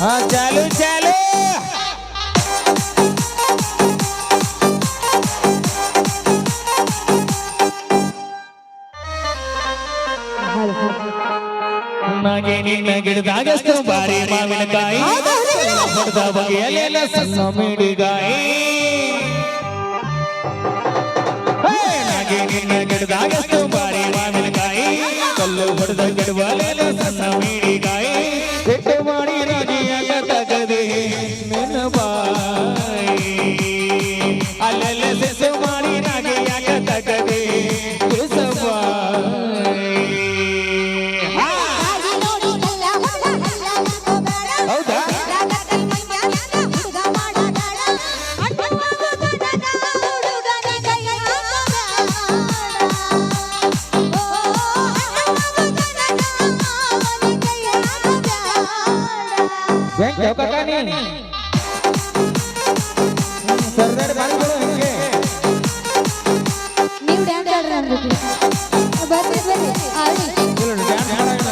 ಹಾ ಚಾಲು ಚಾಲು. ನಾಗೆ ನಿನ್ನ ಗಿಡದಾಗಷ್ಟು ಬಾರಿ ಮಾವಿನಕಾಯಿ ಹೊಡೆದ ಬಗೆಯಲ್ಲೆಲ್ಲ ಸಣ್ಣ ಮಿಡಿಗಾಯಿ ಹೇ, ನಾಗೆ ನಿನ್ನ ಗಿಡದಾಗಷ್ಟು ಬಾರಿ ಮಾವಿನಕಾಯಿ ಕಲ್ಲು ಹೊಡೆದ ಗಿಡವಲ್ಲೆಲ್ಲ ಸಣ್ಣ ಮಿಡಿಗಾಯಿ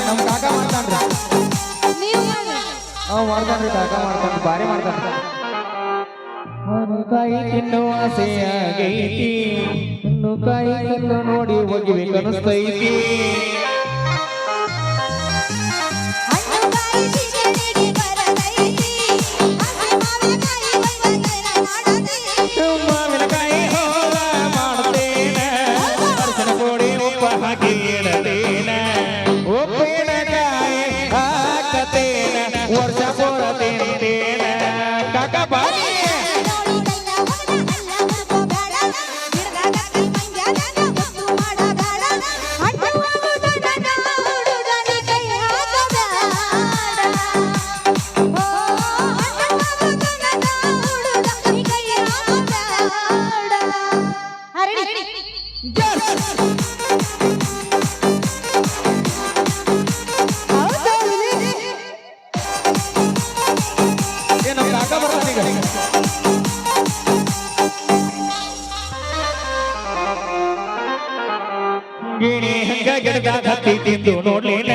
ನಮ್ಮ ಕಾಕ ಮಾಡ್ತಾನ್ರಿ. ಮಾಡ್ರಿ ಅವ್ ಮಾಡ್ತಾನ್ರಿ ಕಾಕ ಮಾಡ್ತಾನ್ರಿ ಬಾರಿ ಮಾಡ್ತಾನ್ರಿ. ಕಾಯಿ ತಿನ್ನುವ ಆಸೆಯಾಗೈತಿ. ಇನ್ನು ಕಾಯಿ ತಿನ್ನು ನೋಡಿ ಹೋಗಿ ಹಣ್ಣು ಕೋಡಿ ಉಪ್ಪ ಹಾಕಿ ಇಡತೇನ ಉಪ್ಪಿನಕಾಯಿ ಹಾಕತೇನ ವರ್ಷ ಪೂರ ತಿಂತೇನ ಕಾಕ ಬಾರಿ ನೋಡಿದಲ್ಲ ಗಿಣಿ ಹಂಗ ಗಿಡದಾಗ ಹತ್ತಿ ತಿಂದು ನೋಡಲಿಲ್ಲ?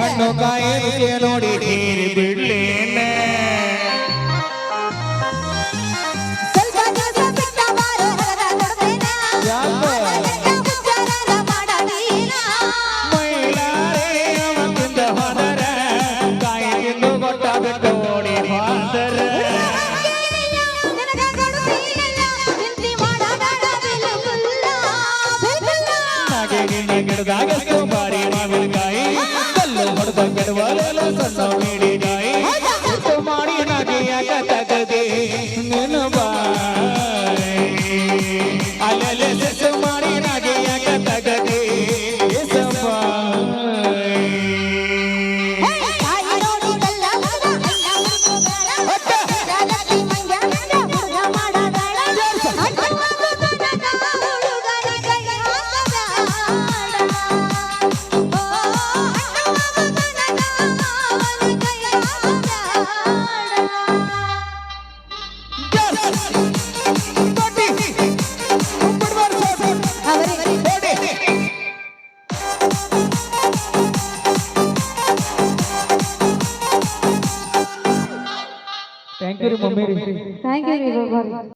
ಹಣ್ಣು ಕಾಯಿ ನೋಡಿ ನೀರು ಬಿಡ್ಲೇನ ನಿನ್ನ ಸೋಮಾರಿ ಮಾವಿನಕಾಯಿ ಕಲ್ಲು ಹೊಡೆದ ಗಿಡವಲೆಲ್ಲ ಸಣ್ಣ ಮಿಡಿಗಾಯಿ ಉಪ್ಪು ಮಾಡಿ ನಾಗೆ ತಗದೆ ನೆನಬಾ ಬಾಯಿ thank you mummy thank you